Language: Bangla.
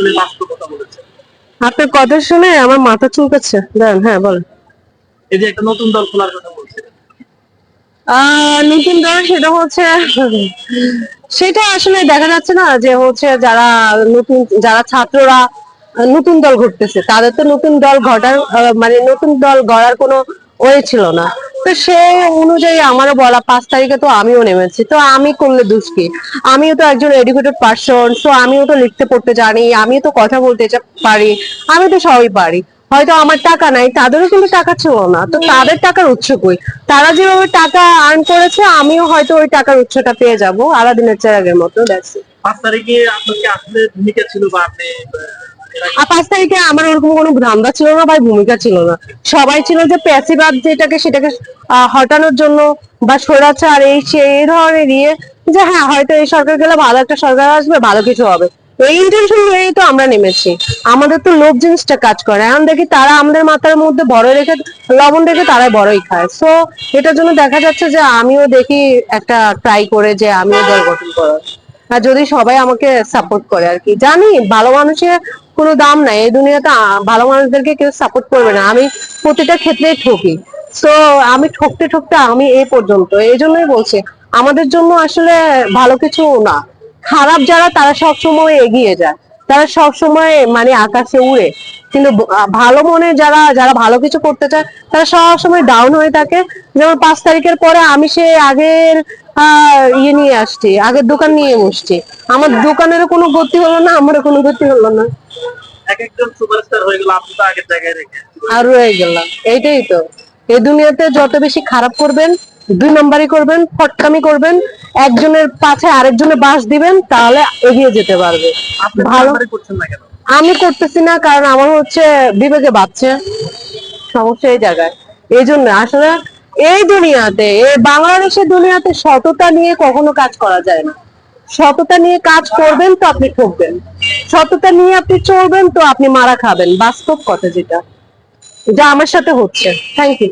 আসলে বাস্তবতা বলেছেন আপনার কথা শুনে আমার মাথা চুলকাচ্ছে। দেন হ্যাঁ বলেন। এই যে একটা নতুন দল খোলার কথা বলছিলেন নতুন দল সেটা হচ্ছে সেটা আসলে দেখা যাচ্ছে না যে হচ্ছে যারা নতুন যারা ছাত্ররা নতুন দল ঘটতেছে তাদের তো নতুন দল ঘটার মানে নতুন দল গড়ার কোনো ওয়ে ছিল না। তো সেই অনুযায়ী আমারও বলা, পাঁচ তারিখে তো আমিও নেমেছি। তো আমি করলে দোষ কি? আমিও তো একজন এডুকেটেড পার্সন তো আমিও তো লিখতে, পড়তে জানি, আমিও তো কথা বলতে পারি, আমি তো সবই পারি। হয়তো আমার টাকা নাই, তাদেরও কিন্তু টাকা ছিল না, তো তাদের টাকার উৎস কই? তারা যেভাবে টাকা আর্ন করেছে, আমিও হয়তো ওই টাকার উৎসটা পেয়ে যাব, আলাদিনের চেরাগের মতো দেখছি পাঁচ তারিখে আপনার কি আসলে ভূমিকা ছিল বা আপনি আর পাঁচ তারিখে আমার ওরকম কোনো ধান্দা ছিল না বা ভূমিকা ছিল না। সবাই ছিল যে প্যাসিবাদ যেটাকে সেটাকে হটানোর জন্য বা স্বৈরাচার এই সে, এই ধরনের ইয়ে যে হ্যাঁ হয়তো এই সরকার গেলে ভালো একটা সরকার আসবে, ভালো কিছু হবে। এই ইন্টেনশন নিয়েই তো আমরা নেমেছি। আমাদের তো লোভ জিনিসটা কাজ করে। এখন দেখি তারা আমাদের মাথার মধ্যে বড় রেখে, লবণ রেখে তারাই বড়ই খায়। সো এটার জন্য দেখা যাচ্ছে যে আমিও দেখি একটা ট্রাই করে যে আমিও দল গঠন করার। আর যদি সবাই আমাকে সাপোর্ট করে আর কি। জানি, ভালো মানুষের কোনো দাম নাই। এই দুনিয়াতে ভালো মানুষদেরকে কেউ সাপোর্ট করবে না। আমি প্রতিটা ক্ষেত্রেই ঠকি। তো আমি ঠকতে ঠকতে আমি এই পর্যন্ত। এই জন্যই বলছি, আমাদের জন্য আসলে ভালো কিছু না। খারাপ যারা, তারা সব সময় এগিয়ে যায়। তারা সব সময় মানে আকাশে উড়ে। কিন্তু ভালো মনে যারা যারা ভালো কিছু করতে চায়, তারা সব সময় ডাউন হয়ে থাকে। যেমন পাঁচ তারিখের পরে আমি সে আগের ইয়ে নিয়ে আসছি। আগের দোকান নিয়ে বসছি। আমার দোকানেরও কোনো গতি হলো না আমারও কোনো গতি হলো না। হয়ে আর রয়ে গেলাম। এইটাই তো। এই দুনিয়াতে যত বেশি খারাপ করবেন দুই নাম্বারই করবেন ফটকামি করবেন একজনের পাছে আরেকজনের বাস দিবেন তাহলে এগিয়ে যেতে পারবে। আপনি ভালো আমি করতেছি না কারণ আমার হচ্ছে বিবেকে বাচ্চা সমস্যা এই জায়গায়। এই জন্য আসলে এই দুনিয়াতে, এই বাংলাদেশের দুনিয়াতে সততা নিয়ে কখনো কাজ করা যায় না। সততা নিয়ে কাজ করবেন তো আপনি ঠকবেন। সততা নিয়ে আপনি চলবেন তো আপনি মারা খাবেন। বাস্তব কথা যেটা। যা আমার সাথে হচ্ছে। Thank you